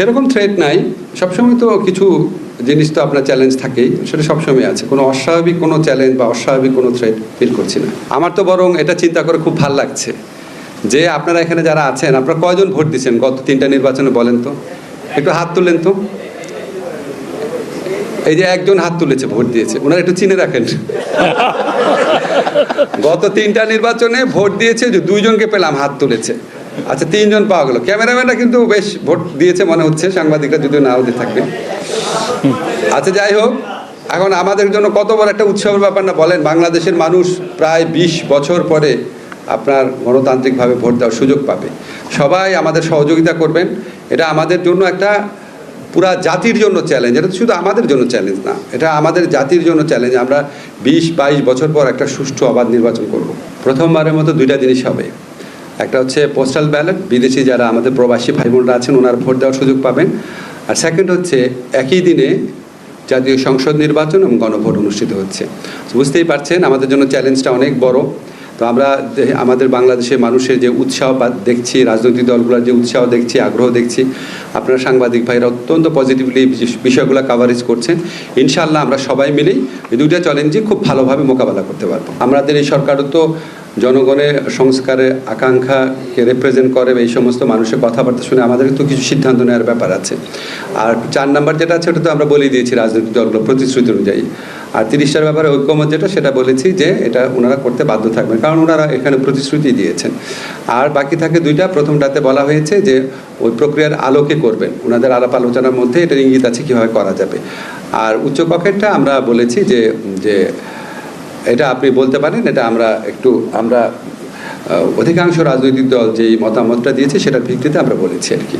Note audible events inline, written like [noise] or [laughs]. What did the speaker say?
সেরকম থ্রেট নাই। সবসময় তো কিছু জিনিস তো আপনার চ্যালেঞ্জ থাকেই। সেটা সবসময় আছে। কোনো অস্বাভাবিক কোনো চ্যালেঞ্জ বা অস্বাভাবিক কোনো থ্রেট ফিল করছি না। আমার তো বরং এটা চিন্তা করে খুব ভালো লাগছে যে আপনারা এখানে যারা আছেন আপনারা কয়জন ভোট দিচ্ছেন? গত তিনটা নির্বাচনে বলেন তো। একটু হাত তুলেন তো। এই যে একজন হাত তুলেছে ভোট দিয়েছে। ওনারা একটু চিনে রাখেন। [laughs] গত তিনটা নির্বাচনে ভোট দিয়েছে যে দুইজনকে পেলাম হাত তুলেছে। আচ্ছা তিনজন পাওয়া গেল। ক্যামেরাম্যানরা কিন্তু বেশ ভোট দিয়েছে মনে হচ্ছে, সাংবাদিকরা যদিও নাও দিয়ে থাকবে। আচ্ছা যাই হোক, এখন আমাদের জন্য কত বড় একটা উৎসবের ব্যাপার না, বলেন, বাংলাদেশের মানুষ প্রায় বিশ বছর পরে আপনার গণতান্ত্রিকভাবে ভোট দেওয়ার সুযোগ পাবে। সবাই আমাদের সহযোগিতা করবেন। এটা আমাদের জন্য একটা পুরা জাতির জন্য চ্যালেঞ্জ এটা শুধু আমাদের জন্য চ্যালেঞ্জ না, এটা আমাদের জাতির জন্য চ্যালেঞ্জ আমরা বিশ বাইশ বছর পর একটা সুষ্ঠু অবাধ নির্বাচন করব। প্রথমবারের মতো দুইটা জিনিস হবে। একটা হচ্ছে পোস্টাল ব্যালট বিদেশি যারা আমাদের প্রবাসী ভাই বোনরা আছেন, ওনারা ভোট দেওয়ার সুযোগ পাবেন। আর সেকেন্ড হচ্ছে, একই দিনে জাতীয় সংসদ নির্বাচন এবং গণভোট অনুষ্ঠিত হচ্ছে। বুঝতেই পারছেন, আমাদের জন্য চ্যালেঞ্জটা অনেক বড়। তো আমরা আমাদের বাংলাদেশের মানুষের যে উৎসাহ দেখছি, রাজনৈতিক দলগুলোর যে উৎসাহ দেখছি, আগ্রহ দেখছি, আপনারা সাংবাদিক ভাইরা অত্যন্ত পজিটিভলি বিষয়গুলো কাভারেজ করছেন। ইনশাআল্লাহ আমরা সবাই মিলেই এই দুইটা চ্যালেঞ্জই খুব ভালোভাবে মোকাবেলা করতে পারব। আমাদের এই সরকারও তো জনগণের সংস্কারের আকাঙ্ক্ষাকে রিপ্রেজেন্ট করে এই সমস্ত মানুষের কথাবার্তা শুনে আমাদের তো কিছু সিদ্ধান্ত নেওয়ার ব্যাপার আছে। আর চার নাম্বার যেটা আছে ওটা তো আমরা বলে দিয়েছি রাজনৈতিক দলগুলো প্রতিশ্রুতি অনুযায়ী। আর তিরিশটার ব্যাপারে ঐক্যমত যেটা সেটা বলেছি যে এটা ওনারা করতে বাধ্য থাকবেন, কারণ ওনারা এখানে প্রতিশ্রুতি দিয়েছেন। আর বাকি থাকে দুইটা, প্রথমটাতে বলা হয়েছে যে ওই প্রক্রিয়ার আলোকে করবেন। ওনাদের আলাপ আলোচনার মধ্যে এটার ইঙ্গিত আছে কীভাবে করা যাবে। আর উচ্চকক্ষেরটা আমরা বলেছি যে যে এটা আপনি বলতে পারেন, এটা আমরা একটু, আমরা অধিকাংশ রাজনৈতিক দল যেই মতামতটা দিয়েছে সেটার ভিত্তিতে আমরা বলেছি আর কি।